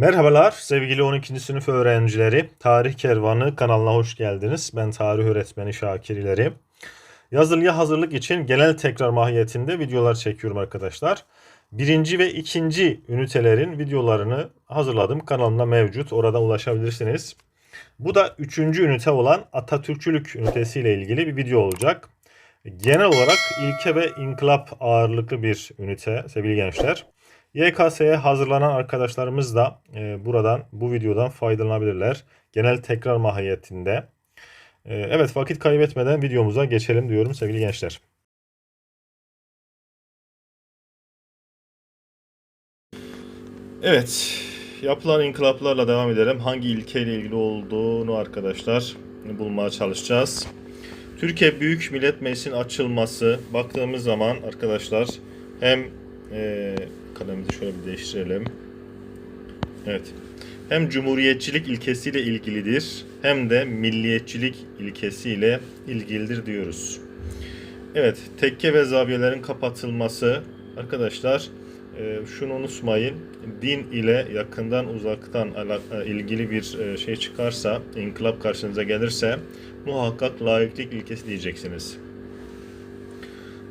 Merhabalar sevgili 12. sınıf öğrencileri. Tarih Kervanı kanalına hoş geldiniz. Ben tarih öğretmeni Şakir İleri. Yazılıya hazırlık için genel tekrar mahiyetinde videolar çekiyorum arkadaşlar. Birinci ve ikinci ünitelerin videolarını hazırladım. Kanalımda mevcut. Orada ulaşabilirsiniz. Bu da üçüncü ünite olan Atatürkçülük ünitesiyle ilgili bir video olacak. Genel olarak ilke ve inkılap ağırlıklı bir ünite sevgili gençler. YKS'ye hazırlanan arkadaşlarımız da e, buradan bu videodan faydalanabilirler. Genel tekrar mahiyetinde. E, evet vakit kaybetmeden videomuza geçelim diyorum sevgili gençler. Evet yapılan inkılaplarla devam edelim. Hangi ilkeyle ilgili olduğunu arkadaşlar bulmaya çalışacağız. Türkiye Büyük Millet Meclisi'nin açılması baktığımız zaman arkadaşlar hem e, kalemimizi şöyle bir değiştirelim. Evet. Hem cumhuriyetçilik ilkesiyle ilgilidir hem de milliyetçilik ilkesiyle ilgilidir diyoruz. Evet, tekke ve zaviyelerin kapatılması arkadaşlar e, şunu unutmayın. Din ile yakından uzaktan e, ilgili bir e, şey çıkarsa, inkılap karşınıza gelirse muhakkak laiklik ilkesi diyeceksiniz.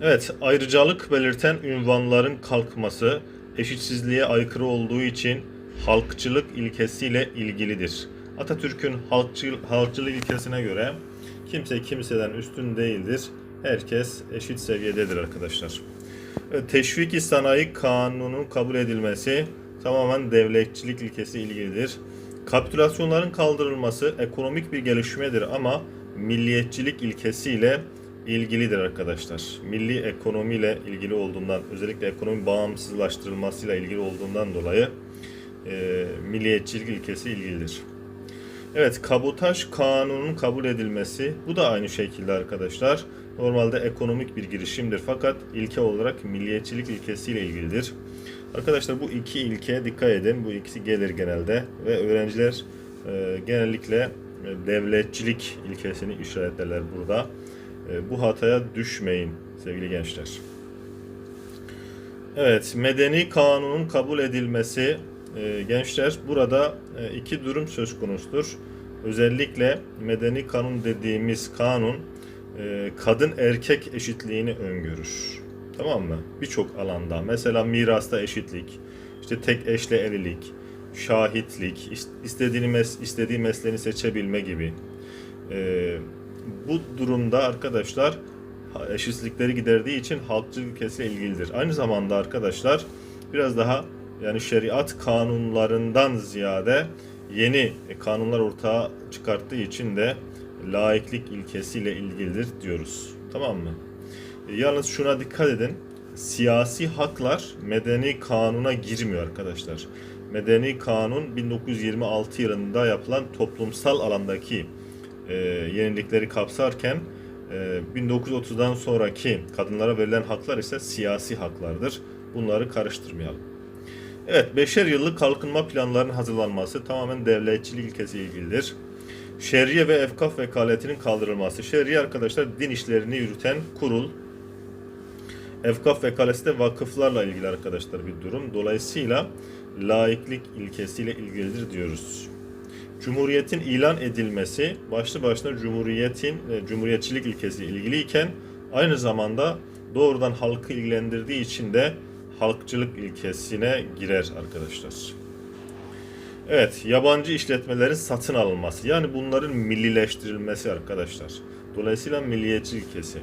Evet, ayrıcalık belirten ünvanların kalkması eşitsizliğe aykırı olduğu için halkçılık ilkesiyle ilgilidir. Atatürk'ün halkçı, halkçılık ilkesine göre kimse kimseden üstün değildir. Herkes eşit seviyededir arkadaşlar. Evet, Teşvik-i sanayi kanunun kabul edilmesi tamamen devletçilik ilkesi ilgilidir. Kapitülasyonların kaldırılması ekonomik bir gelişmedir ama milliyetçilik ilkesiyle ilgilidir arkadaşlar. Milli ekonomiyle ilgili olduğundan, özellikle ekonomi bağımsızlaştırılmasıyla ilgili olduğundan dolayı e, milliyetçilik ilkesi ilgilidir. Evet, kabotaj kanunun kabul edilmesi bu da aynı şekilde arkadaşlar. Normalde ekonomik bir girişimdir fakat ilke olarak milliyetçilik ilkesiyle ilgilidir. Arkadaşlar bu iki ilkeye dikkat edin. Bu ikisi gelir genelde ve öğrenciler e, genellikle devletçilik ilkesini işaretlerler burada. E, bu hataya düşmeyin sevgili gençler. Evet, medeni kanunun kabul edilmesi e, gençler burada e, iki durum söz konusudur. Özellikle medeni kanun dediğimiz kanun e, kadın erkek eşitliğini öngörür. Tamam mı? Birçok alanda. Mesela mirasta eşitlik, işte tek eşle evlilik, şahitlik, istediğini mes istediği mesleğini seçebilme gibi. E, bu durumda arkadaşlar eşitsizlikleri giderdiği için halkçılık ilkesiyle ilgilidir. Aynı zamanda arkadaşlar biraz daha yani şeriat kanunlarından ziyade yeni kanunlar ortaya çıkarttığı için de laiklik ilkesiyle ilgilidir diyoruz. Tamam mı? Yalnız şuna dikkat edin. Siyasi haklar medeni kanuna girmiyor arkadaşlar. Medeni kanun 1926 yılında yapılan toplumsal alandaki e, yenilikleri kapsarken e, 1930'dan sonraki kadınlara verilen haklar ise siyasi haklardır. Bunları karıştırmayalım. Evet, beşer yıllık kalkınma planlarının hazırlanması tamamen devletçilik ilkesi ilgilidir. Şerriye ve efkaf vekaletinin kaldırılması. Şerriye arkadaşlar din işlerini yürüten kurul. Efkaf vekalesi de vakıflarla ilgili arkadaşlar bir durum. Dolayısıyla laiklik ilkesiyle ilgilidir diyoruz. Cumhuriyetin ilan edilmesi başlı başına Cumhuriyetin e, Cumhuriyetçilik ilkesi ilgiliyken aynı zamanda doğrudan halkı ilgilendirdiği için de halkçılık ilkesine girer arkadaşlar. Evet, yabancı işletmelerin satın alınması. Yani bunların millileştirilmesi arkadaşlar. Dolayısıyla milliyetçi ilkesi.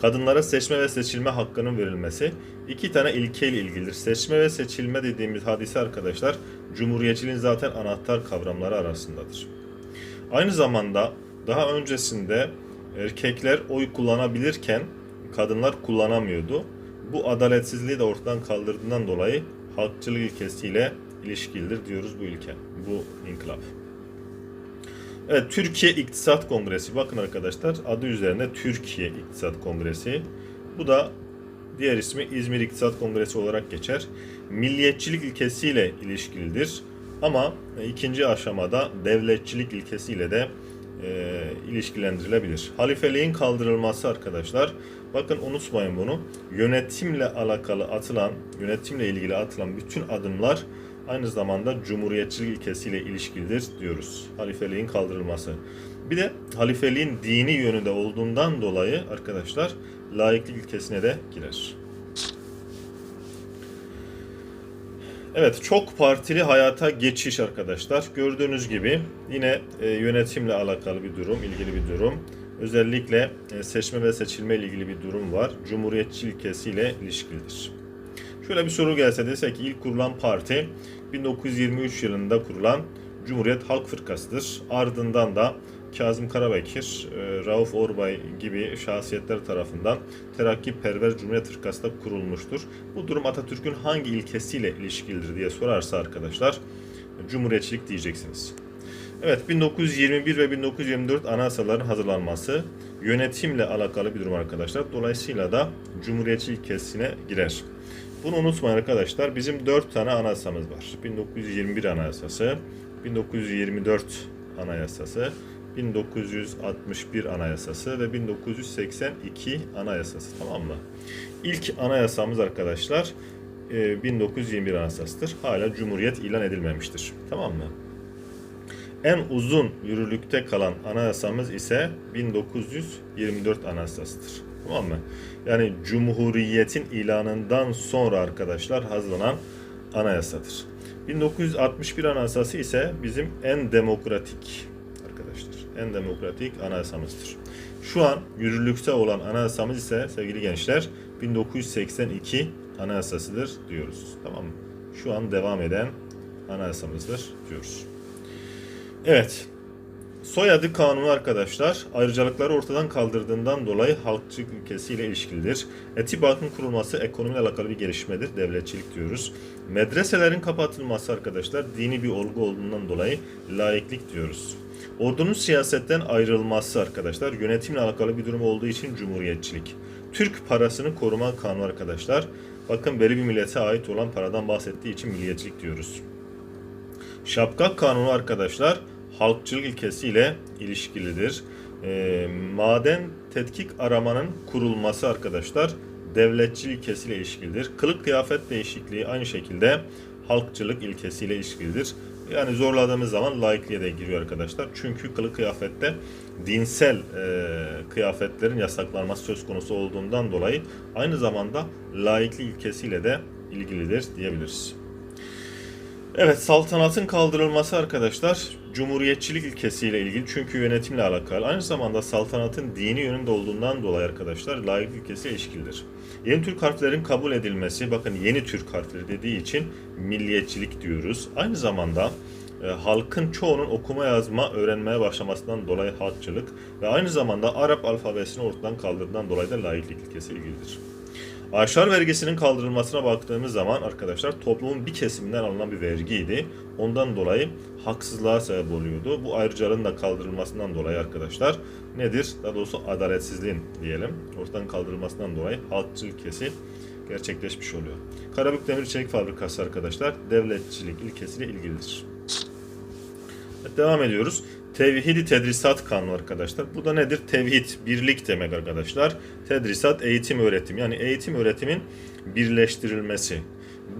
Kadınlara seçme ve seçilme hakkının verilmesi iki tane ilkeyle ilgilidir. Seçme ve seçilme dediğimiz hadise arkadaşlar Cumhuriyetçiliğin zaten anahtar kavramları arasındadır. Aynı zamanda daha öncesinde erkekler oy kullanabilirken kadınlar kullanamıyordu. Bu adaletsizliği de ortadan kaldırdığından dolayı halkçılık ilkesiyle ilişkilidir diyoruz bu ilke, bu inkılap. Evet, Türkiye İktisat Kongresi. Bakın arkadaşlar adı üzerine Türkiye İktisat Kongresi. Bu da diğer ismi İzmir İktisat Kongresi olarak geçer. Milliyetçilik ilkesiyle ilişkilidir. Ama ikinci aşamada devletçilik ilkesiyle de e, ilişkilendirilebilir. Halifeliğin kaldırılması arkadaşlar. Bakın unutmayın bunu. Yönetimle alakalı atılan, yönetimle ilgili atılan bütün adımlar aynı zamanda cumhuriyetçilik ilkesiyle ilişkilidir diyoruz. Halifeliğin kaldırılması. Bir de halifeliğin dini yönünde olduğundan dolayı arkadaşlar laiklik ilkesine de girer. Evet, çok partili hayata geçiş arkadaşlar. Gördüğünüz gibi yine e, yönetimle alakalı bir durum, ilgili bir durum. Özellikle e, seçme ve seçilme ile ilgili bir durum var. Cumhuriyetçi ilkesiyle ilişkilidir. Şöyle bir soru gelse desek ki ilk kurulan parti 1923 yılında kurulan Cumhuriyet Halk Fırkası'dır. Ardından da Kazım Karabekir, e, Rauf Orbay gibi şahsiyetler tarafından Terakkiperver Cumhuriyet Fırkası da kurulmuştur. Bu durum Atatürk'ün hangi ilkesiyle ilişkilidir diye sorarsa arkadaşlar Cumhuriyetçilik diyeceksiniz. Evet 1921 ve 1924 anayasaların hazırlanması yönetimle alakalı bir durum arkadaşlar. Dolayısıyla da Cumhuriyetçi ilkesine girer. Bunu unutmayın arkadaşlar. Bizim 4 tane anayasamız var. 1921 Anayasası, 1924 Anayasası, 1961 Anayasası ve 1982 Anayasası tamam mı? İlk anayasamız arkadaşlar e, 1921 Anayasası'dır. Hala Cumhuriyet ilan edilmemiştir. Tamam mı? En uzun yürürlükte kalan anayasamız ise 1924 Anayasası'dır. Tamam mı? Yani Cumhuriyet'in ilanından sonra arkadaşlar hazırlanan anayasadır. 1961 Anayasası ise bizim en demokratik arkadaşlar. En demokratik anayasamızdır. Şu an yürürlükte olan anayasamız ise sevgili gençler 1982 anayasasıdır diyoruz. Tamam mı? Şu an devam eden anayasamızdır diyoruz. Evet. Soyadı kanunu arkadaşlar ayrıcalıkları ortadan kaldırdığından dolayı halkçı ülkesiyle ilişkilidir. Etibakın kurulması ekonomiyle alakalı bir gelişmedir. Devletçilik diyoruz. Medreselerin kapatılması arkadaşlar dini bir olgu olduğundan dolayı laiklik diyoruz. Ordunun siyasetten ayrılması arkadaşlar yönetimle alakalı bir durum olduğu için cumhuriyetçilik. Türk parasını koruma kanunu arkadaşlar. Bakın belli bir millete ait olan paradan bahsettiği için milliyetçilik diyoruz. Şapka kanunu arkadaşlar halkçılık ilkesiyle ilişkilidir. E, maden tetkik aramanın kurulması arkadaşlar devletçi ilkesiyle ilişkilidir. Kılık kıyafet değişikliği aynı şekilde halkçılık ilkesiyle ilişkilidir. Yani zorladığımız zaman laikliğe de giriyor arkadaşlar. Çünkü kılık kıyafette dinsel e, kıyafetlerin yasaklanması söz konusu olduğundan dolayı aynı zamanda laiklik ilkesiyle de ilgilidir diyebiliriz. Evet saltanatın kaldırılması arkadaşlar cumhuriyetçilik ilkesiyle ilgili çünkü yönetimle alakalı. Aynı zamanda saltanatın dini yönünde olduğundan dolayı arkadaşlar layık ilkesiyle ilişkilidir. Yeni Türk harflerin kabul edilmesi bakın yeni Türk harfleri dediği için milliyetçilik diyoruz. Aynı zamanda e, halkın çoğunun okuma yazma öğrenmeye başlamasından dolayı halkçılık ve aynı zamanda Arap alfabesini ortadan kaldırdığından dolayı da laiklik ilkesi ilgilidir. Aşar vergisinin kaldırılmasına baktığımız zaman arkadaşlar toplumun bir kesiminden alınan bir vergiydi. Ondan dolayı haksızlığa sebep oluyordu. Bu ayrıcalığın da kaldırılmasından dolayı arkadaşlar nedir? Daha doğrusu adaletsizliğin diyelim. Ortadan kaldırılmasından dolayı halkçı ilkesi gerçekleşmiş oluyor. Karabük Demir Çelik Fabrikası arkadaşlar devletçilik ilkesiyle ilgilidir. Devam ediyoruz. Tevhidi tedrisat kanunu arkadaşlar. Bu da nedir? Tevhid, birlik demek arkadaşlar. Tedrisat, eğitim, öğretim. Yani eğitim, öğretimin birleştirilmesi.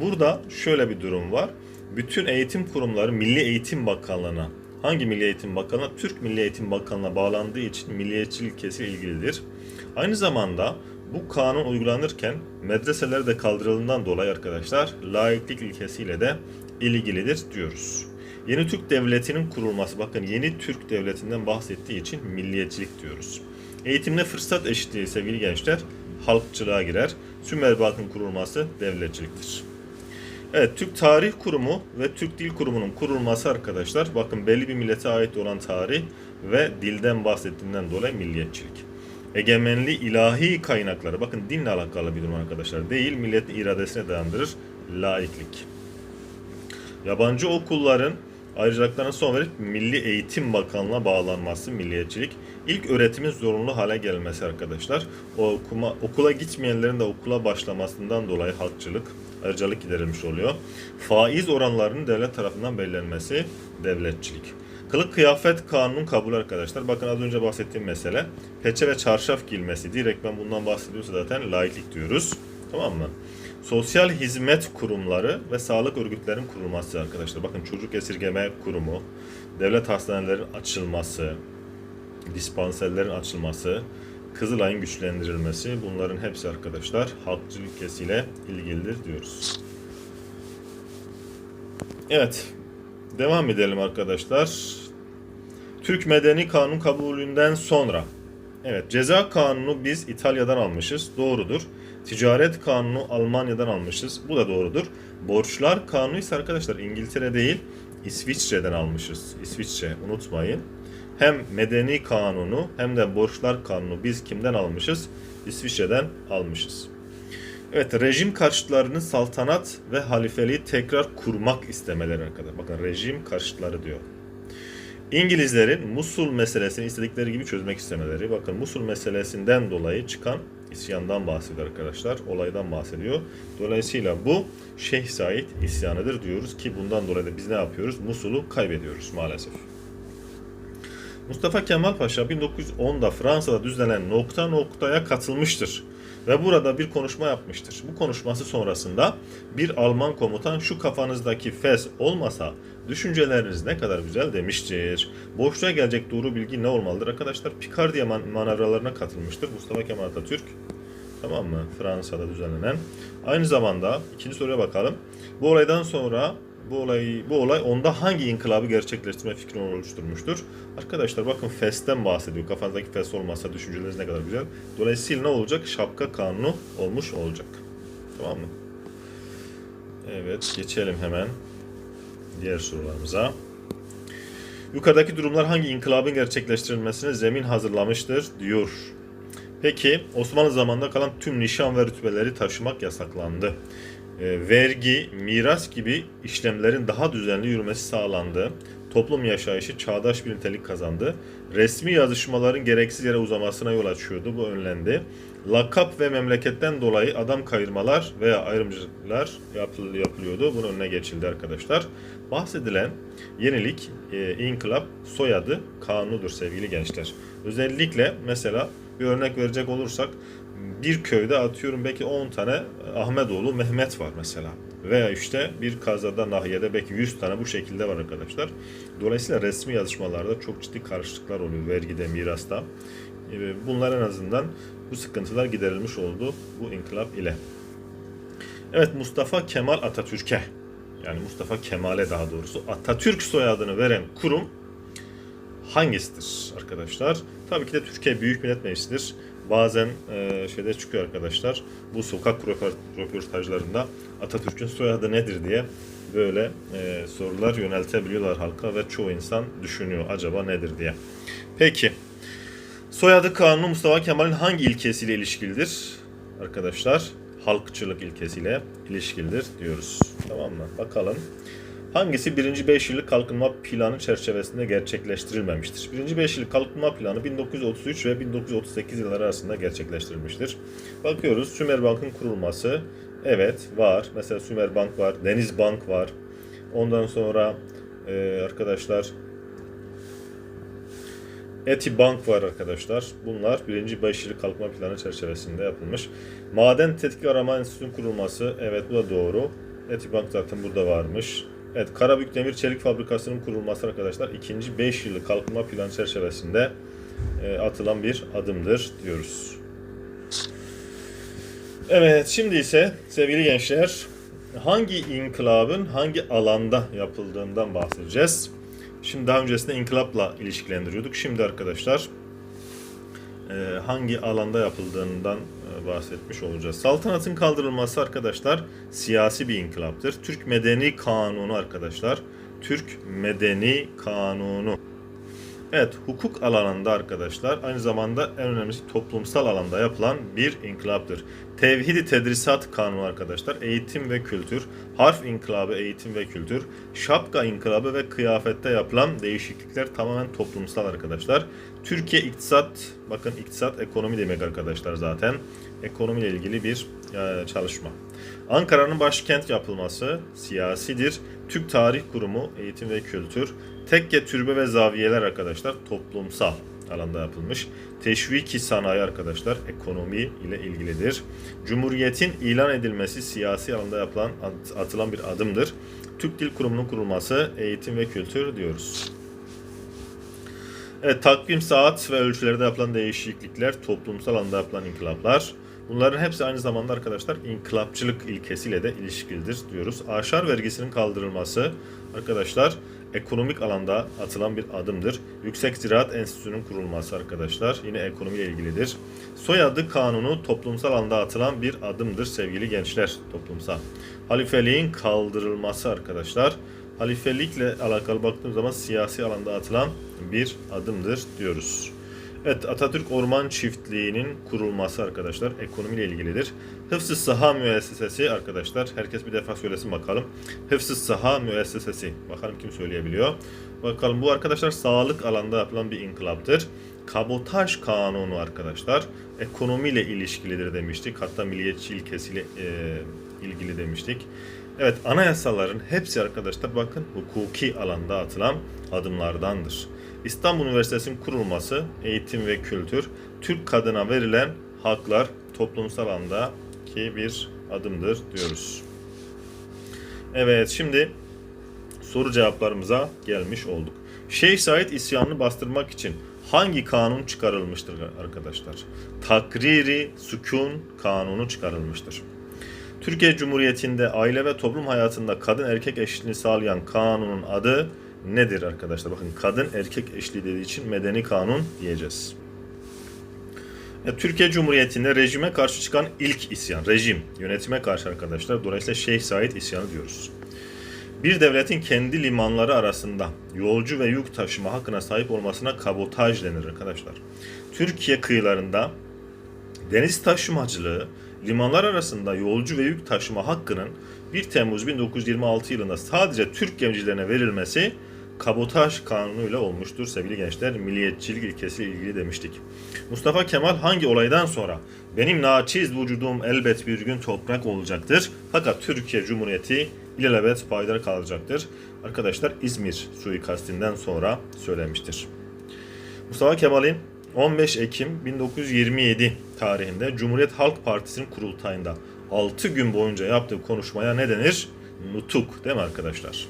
Burada şöyle bir durum var. Bütün eğitim kurumları Milli Eğitim Bakanlığı'na, hangi Milli Eğitim Bakanlığı'na? Türk Milli Eğitim Bakanlığı'na bağlandığı için milliyetçilik ilkesiyle ilgilidir. Aynı zamanda bu kanun uygulanırken medreseler de kaldırıldığından dolayı arkadaşlar laiklik ilkesiyle de ilgilidir diyoruz. Yeni Türk Devleti'nin kurulması, bakın yeni Türk Devleti'nden bahsettiği için milliyetçilik diyoruz. Eğitimde fırsat eşitliği sevgili gençler halkçılığa girer. Sümer Bank'ın kurulması devletçiliktir. Evet, Türk Tarih Kurumu ve Türk Dil Kurumu'nun kurulması arkadaşlar, bakın belli bir millete ait olan tarih ve dilden bahsettiğinden dolayı milliyetçilik. Egemenli ilahi kaynakları, bakın dinle alakalı bir durum arkadaşlar, değil milletin iradesine dayandırır, laiklik. Yabancı okulların ayrıcalıklarına son verip Milli Eğitim Bakanlığı'na bağlanması milliyetçilik. İlk öğretimin zorunlu hale gelmesi arkadaşlar. O okuma, okula gitmeyenlerin de okula başlamasından dolayı halkçılık, ayrıcalık giderilmiş oluyor. Faiz oranlarının devlet tarafından belirlenmesi devletçilik. Kılık kıyafet kanunun kabul arkadaşlar. Bakın az önce bahsettiğim mesele. Peçe ve çarşaf giyilmesi. Direkt ben bundan bahsediyorsa zaten laiklik diyoruz. Tamam mı? Sosyal hizmet kurumları ve sağlık örgütlerinin kurulması arkadaşlar. Bakın çocuk esirgeme kurumu, devlet hastanelerinin açılması, dispanserlerin açılması, Kızılay'ın güçlendirilmesi bunların hepsi arkadaşlar halkçı ülkesiyle ilgilidir diyoruz. Evet. Devam edelim arkadaşlar. Türk Medeni Kanun kabulünden sonra Evet, ceza kanunu biz İtalya'dan almışız. Doğrudur. Ticaret kanunu Almanya'dan almışız. Bu da doğrudur. Borçlar kanunu ise arkadaşlar İngiltere değil, İsviçre'den almışız. İsviçre unutmayın. Hem medeni kanunu hem de borçlar kanunu biz kimden almışız? İsviçre'den almışız. Evet, rejim karşıtlarının saltanat ve halifeliği tekrar kurmak istemeleri arkadaşlar. Bakın rejim karşıtları diyor. İngilizlerin Musul meselesini istedikleri gibi çözmek istemeleri. Bakın Musul meselesinden dolayı çıkan isyandan bahsediyor arkadaşlar. Olaydan bahsediyor. Dolayısıyla bu Şeyh Said isyanıdır diyoruz ki bundan dolayı da biz ne yapıyoruz? Musul'u kaybediyoruz maalesef. Mustafa Kemal Paşa 1910'da Fransa'da düzenlenen nokta noktaya katılmıştır ve burada bir konuşma yapmıştır. Bu konuşması sonrasında bir Alman komutan şu kafanızdaki fes olmasa düşünceleriniz ne kadar güzel demiştir. Boşluğa gelecek doğru bilgi ne olmalıdır? Arkadaşlar Picardia man- manevralarına katılmıştır Mustafa Kemal Atatürk. Tamam mı? Fransa'da düzenlenen. Aynı zamanda ikinci soruya bakalım. Bu olaydan sonra bu olay bu olay onda hangi inkılabı gerçekleştirme fikrini oluşturmuştur? Arkadaşlar bakın FES'ten bahsediyor. Kafanızdaki FES olmazsa düşünceleriniz ne kadar güzel. Dolayısıyla ne olacak? Şapka kanunu olmuş olacak. Tamam mı? Evet, geçelim hemen diğer sorularımıza. Yukarıdaki durumlar hangi inkılabın gerçekleştirilmesine zemin hazırlamıştır diyor. Peki Osmanlı zamanında kalan tüm nişan ve rütbeleri taşımak yasaklandı. E, vergi, miras gibi işlemlerin daha düzenli yürümesi sağlandı. Toplum yaşayışı çağdaş bir nitelik kazandı. Resmi yazışmaların gereksiz yere uzamasına yol açıyordu. Bu önlendi. Lakap ve memleketten dolayı adam kayırmalar veya ayrımcılıklar yapıl- yapılıyordu. Bunun önüne geçildi arkadaşlar. Bahsedilen yenilik, e, inkılap soyadı kanunudur sevgili gençler. Özellikle mesela bir örnek verecek olursak bir köyde atıyorum belki 10 tane Ahmetoğlu Mehmet var mesela. Veya işte bir kazada nahiyede belki 100 tane bu şekilde var arkadaşlar. Dolayısıyla resmi yazışmalarda çok ciddi karışıklıklar oluyor vergide, mirasta. E, Bunlar en azından bu sıkıntılar giderilmiş oldu bu inkılap ile. Evet Mustafa Kemal Atatürk'e yani Mustafa Kemal'e daha doğrusu Atatürk soyadını veren kurum hangisidir arkadaşlar? Tabii ki de Türkiye Büyük Millet Meclisi'dir. Bazen e, şeyde çıkıyor arkadaşlar. Bu sokak röpor- röportajlarında Atatürk'ün soyadı nedir diye böyle e, sorular yöneltebiliyorlar halka ve çoğu insan düşünüyor acaba nedir diye. Peki soyadı kanunu Mustafa Kemal'in hangi ilkesiyle ilişkilidir? Arkadaşlar halkçılık ilkesiyle ilişkilidir diyoruz. Tamam mı? Bakalım. Hangisi birinci 5 yıllık kalkınma planı çerçevesinde gerçekleştirilmemiştir? Birinci 5 yıllık kalkınma planı 1933 ve 1938 yılları arasında gerçekleştirilmiştir. Bakıyoruz Sümer Bank'ın kurulması. Evet var. Mesela Sümer Bank var. Deniz Bank var. Ondan sonra e, arkadaşlar Etibank var arkadaşlar. Bunlar birinci 5 yıllık kalkınma planı çerçevesinde yapılmış. Maden Tetkik Arama Enstitüsü'nün kurulması. Evet bu da doğru. Etibank zaten burada varmış. Evet Karabük Demir Çelik Fabrikası'nın kurulması arkadaşlar ikinci 5 yıllık kalkınma planı çerçevesinde e, atılan bir adımdır diyoruz. Evet şimdi ise sevgili gençler hangi inkılabın hangi alanda yapıldığından bahsedeceğiz. Şimdi daha öncesinde inkılapla ilişkilendiriyorduk. Şimdi arkadaşlar e, hangi alanda yapıldığından e, bahsetmiş olacağız. Saltanatın kaldırılması arkadaşlar siyasi bir inkılaptır. Türk Medeni Kanunu arkadaşlar. Türk Medeni Kanunu. Evet, hukuk alanında arkadaşlar aynı zamanda en önemlisi toplumsal alanda yapılan bir inkılaptır. Tevhidi Tedrisat Kanunu arkadaşlar, eğitim ve kültür, harf inkılabı, eğitim ve kültür, şapka inkılabı ve kıyafette yapılan değişiklikler tamamen toplumsal arkadaşlar. Türkiye iktisat, bakın iktisat ekonomi demek arkadaşlar zaten. Ekonomiyle ilgili bir e, çalışma. Ankara'nın başkent yapılması siyasidir. Türk Tarih Kurumu, eğitim ve kültür. Tekke türbe ve zaviyeler arkadaşlar toplumsal. alanda yapılmış. Teşviki sanayi arkadaşlar ekonomi ile ilgilidir. Cumhuriyetin ilan edilmesi siyasi alanda yapılan atılan bir adımdır. Türk Dil Kurumu'nun kurulması eğitim ve kültür diyoruz. Evet, takvim saat ve ölçülerde yapılan değişiklikler, toplumsal alanda yapılan inkılaplar. Bunların hepsi aynı zamanda arkadaşlar inkılapçılık ilkesiyle de ilişkilidir diyoruz. Aşar vergisinin kaldırılması arkadaşlar ekonomik alanda atılan bir adımdır. Yüksek Ziraat Enstitüsü'nün kurulması arkadaşlar yine ekonomiyle ilgilidir. Soyadı kanunu toplumsal alanda atılan bir adımdır sevgili gençler toplumsal. Halifeliğin kaldırılması arkadaşlar halifelikle alakalı baktığımız zaman siyasi alanda atılan bir adımdır diyoruz. Evet Atatürk Orman Çiftliği'nin kurulması arkadaşlar ekonomiyle ilgilidir. Hıfzı Saha Müessesesi arkadaşlar herkes bir defa söylesin bakalım. Hıfzı Saha Müessesesi bakalım kim söyleyebiliyor. Bakalım bu arkadaşlar sağlık alanda yapılan bir inkılaptır. Kabotaj kanunu arkadaşlar ekonomiyle ilişkilidir demiştik. Hatta milliyetçi ilkesiyle e, ilgili demiştik. Evet anayasaların hepsi arkadaşlar bakın hukuki alanda atılan adımlardandır. İstanbul Üniversitesi'nin kurulması, eğitim ve kültür, Türk kadına verilen haklar toplumsal alanda ki bir adımdır diyoruz. Evet şimdi soru cevaplarımıza gelmiş olduk. Şeyh Said isyanını bastırmak için hangi kanun çıkarılmıştır arkadaşlar? Takriri sükun kanunu çıkarılmıştır. Türkiye Cumhuriyeti'nde aile ve toplum hayatında kadın erkek eşitliğini sağlayan kanunun adı nedir arkadaşlar? Bakın kadın erkek eşitliği dediği için medeni kanun diyeceğiz. Türkiye Cumhuriyeti'nde rejime karşı çıkan ilk isyan, rejim, yönetime karşı arkadaşlar. Dolayısıyla Şeyh Said isyanı diyoruz. Bir devletin kendi limanları arasında yolcu ve yük taşıma hakkına sahip olmasına kabotaj denir arkadaşlar. Türkiye kıyılarında deniz taşımacılığı limanlar arasında yolcu ve yük taşıma hakkının 1 Temmuz 1926 yılında sadece Türk gemicilerine verilmesi kabotaj kanunuyla olmuştur sevgili gençler. Milliyetçilik ilkesiyle ilgili demiştik. Mustafa Kemal hangi olaydan sonra benim naçiz vücudum elbet bir gün toprak olacaktır. Fakat Türkiye Cumhuriyeti ilelebet payidar kalacaktır. Arkadaşlar İzmir suikastinden sonra söylemiştir. Mustafa Kemal'in 15 Ekim 1927 tarihinde Cumhuriyet Halk Partisi'nin kurultayında 6 gün boyunca yaptığı konuşmaya ne denir? Nutuk değil mi arkadaşlar?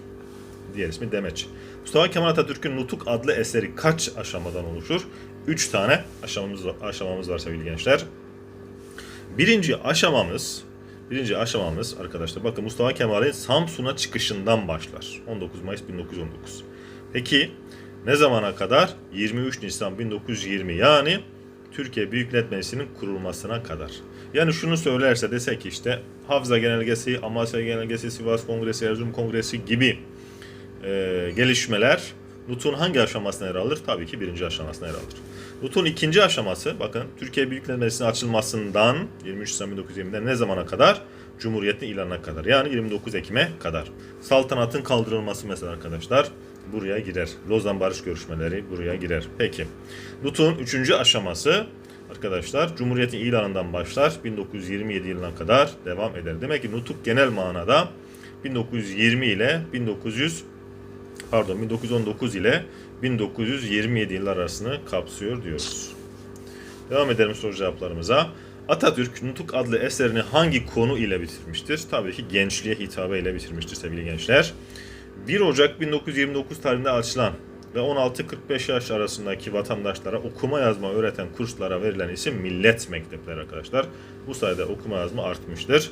Diğer ismi Demeç. Mustafa Kemal Atatürk'ün Nutuk adlı eseri kaç aşamadan oluşur? 3 tane aşamamız var, aşamamız var sevgili gençler. Birinci aşamamız Birinci aşamamız arkadaşlar bakın Mustafa Kemal'in Samsun'a çıkışından başlar. 19 Mayıs 1919. Peki ne zamana kadar? 23 Nisan 1920 yani Türkiye Büyük Millet Meclisi'nin kurulmasına kadar. Yani şunu söylerse desek işte Hafıza Genelgesi, Amasya Genelgesi, Sivas Kongresi, Erzurum Kongresi gibi e, gelişmeler NUT'un hangi aşamasına yer alır? Tabii ki birinci aşamasına yer alır. NUT'un ikinci aşaması bakın Türkiye Büyük Millet Meclisi'nin açılmasından 23 Nisan 1920'den ne zamana kadar? Cumhuriyetin ilanına kadar. Yani 29 Ekim'e kadar. Saltanatın kaldırılması mesela arkadaşlar buraya girer. Lozan Barış Görüşmeleri buraya girer. Peki. NUT'un üçüncü aşaması arkadaşlar Cumhuriyetin ilanından başlar 1927 yılına kadar devam eder. Demek ki nutuk genel manada 1920 ile 1900 pardon 1919 ile 1927 yıllar arasını kapsıyor diyoruz. Devam edelim soru cevaplarımıza. Atatürk Nutuk adlı eserini hangi konu ile bitirmiştir? Tabii ki gençliğe hitabe ile bitirmiştir sevgili gençler. 1 Ocak 1929 tarihinde açılan ve 16-45 yaş arasındaki vatandaşlara okuma yazma öğreten kurslara verilen isim Millet Mektepleri arkadaşlar. Bu sayede okuma yazma artmıştır.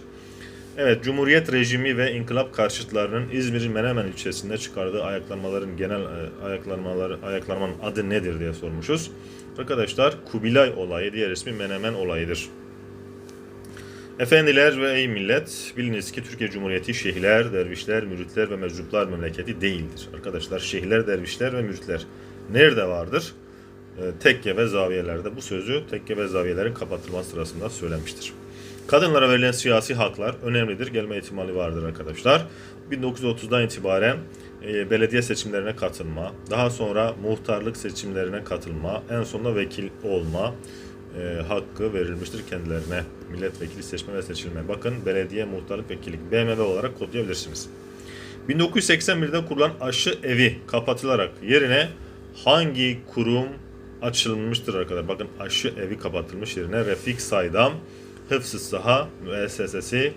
Evet, Cumhuriyet rejimi ve inkılap karşıtlarının İzmir'in Menemen ilçesinde çıkardığı ayaklanmaların genel e, ayaklanmaları ayaklanmanın adı nedir diye sormuşuz. Arkadaşlar Kubilay olayı diğer ismi Menemen olayıdır. Efendiler ve ey millet, biliniz ki Türkiye Cumhuriyeti şehirler, dervişler, müritler ve meczuplar memleketi değildir. Arkadaşlar şehirler, dervişler ve müritler nerede vardır? E, tekke ve zaviyelerde. Bu sözü tekke ve zaviyelerin kapatılması sırasında söylemiştir. Kadınlara verilen siyasi haklar önemlidir. Gelme ihtimali vardır arkadaşlar. 1930'dan itibaren e, belediye seçimlerine katılma, daha sonra muhtarlık seçimlerine katılma, en sonunda vekil olma e, hakkı verilmiştir kendilerine. Milletvekili seçme ve seçilme. Bakın belediye, muhtarlık, vekillik BMW olarak kodlayabilirsiniz. 1981'de kurulan aşı evi kapatılarak yerine hangi kurum açılmıştır arkadaşlar. Bakın aşı evi kapatılmış yerine Refik Saydam Hıfzı Saha müessesesi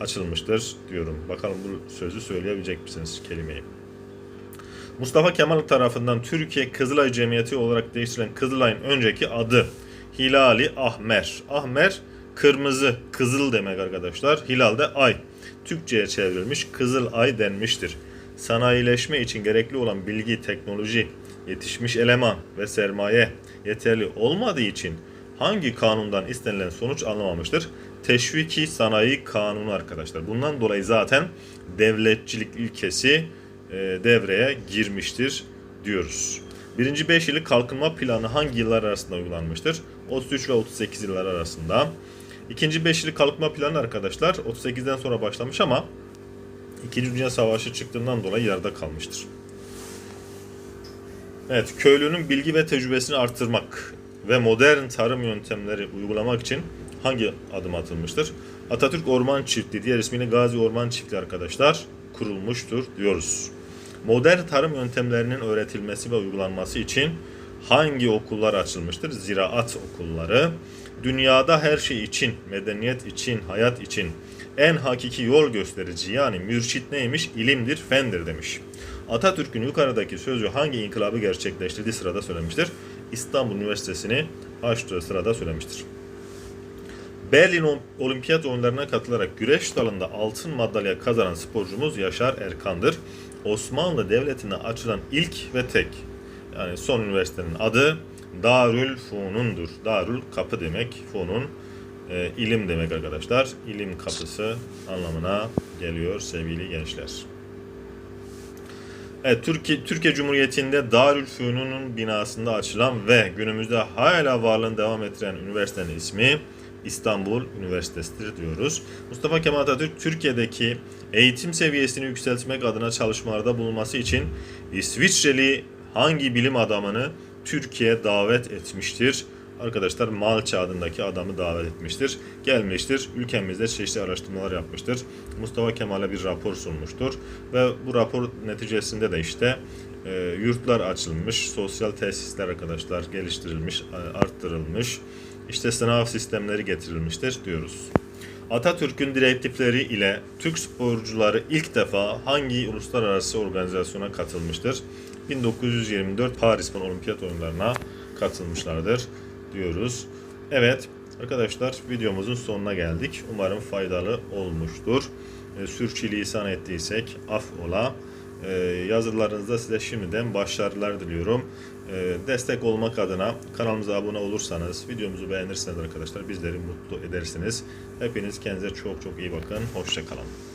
açılmıştır diyorum. Bakalım bu sözü söyleyebilecek misiniz kelimeyi? Mustafa Kemal tarafından Türkiye Kızılay Cemiyeti olarak değiştirilen Kızılay'ın önceki adı Hilali Ahmer. Ahmer kırmızı, kızıl demek arkadaşlar. Hilal de ay. Türkçe'ye çevrilmiş Kızıl Ay denmiştir. Sanayileşme için gerekli olan bilgi, teknoloji, yetişmiş eleman ve sermaye yeterli olmadığı için hangi kanundan istenilen sonuç alınamamıştır? Teşviki Sanayi Kanunu arkadaşlar. Bundan dolayı zaten devletçilik ilkesi e, devreye girmiştir diyoruz. Birinci 5 yıllık kalkınma planı hangi yıllar arasında uygulanmıştır? 33 ve 38 yıllar arasında. İkinci 5 yıllık kalkınma planı arkadaşlar 38'den sonra başlamış ama İkinci Dünya Savaşı çıktığından dolayı yarıda kalmıştır. Evet, köylünün bilgi ve tecrübesini arttırmak ve modern tarım yöntemleri uygulamak için hangi adım atılmıştır? Atatürk Orman Çiftliği, diğer ismiyle Gazi Orman Çiftliği arkadaşlar kurulmuştur diyoruz. Modern tarım yöntemlerinin öğretilmesi ve uygulanması için hangi okullar açılmıştır? Ziraat okulları. Dünyada her şey için, medeniyet için, hayat için en hakiki yol gösterici yani mürşit neymiş? İlimdir, fendir demiş. Atatürk'ün yukarıdaki sözü hangi inkılabı gerçekleştirdiği sırada söylemiştir? İstanbul Üniversitesi'ni açtığı sırada söylemiştir. Berlin Ol- Olimpiyat oyunlarına katılarak güreş dalında altın madalya kazanan sporcumuz Yaşar Erkan'dır. Osmanlı Devleti'ne açılan ilk ve tek yani son üniversitenin adı Darül Funun'dur. Darül kapı demek, Funun e, ilim demek arkadaşlar. İlim kapısı anlamına geliyor sevgili gençler. Evet, Türkiye, Türkiye Cumhuriyeti'nde Darülfünun'un binasında açılan ve günümüzde hala varlığını devam ettiren üniversitenin ismi İstanbul Üniversitesi'dir diyoruz. Mustafa Kemal Atatürk Türkiye'deki eğitim seviyesini yükseltmek adına çalışmalarda bulunması için İsviçreli hangi bilim adamını Türkiye davet etmiştir? Arkadaşlar Malça adındaki adamı davet etmiştir. Gelmiştir. Ülkemizde çeşitli araştırmalar yapmıştır. Mustafa Kemal'e bir rapor sunmuştur. Ve bu rapor neticesinde de işte e, yurtlar açılmış, sosyal tesisler arkadaşlar geliştirilmiş, e, arttırılmış. İşte sınav sistemleri getirilmiştir diyoruz. Atatürk'ün direktifleri ile Türk sporcuları ilk defa hangi uluslararası organizasyona katılmıştır? 1924 Paris Olimpiyat Oyunlarına katılmışlardır diyoruz. Evet arkadaşlar videomuzun sonuna geldik. Umarım faydalı olmuştur. E, sürçülisan ettiysek af ola. E, yazılarınızda size şimdiden başarılar diliyorum. E, destek olmak adına kanalımıza abone olursanız, videomuzu beğenirseniz arkadaşlar bizleri mutlu edersiniz. Hepiniz kendinize çok çok iyi bakın. Hoşçakalın.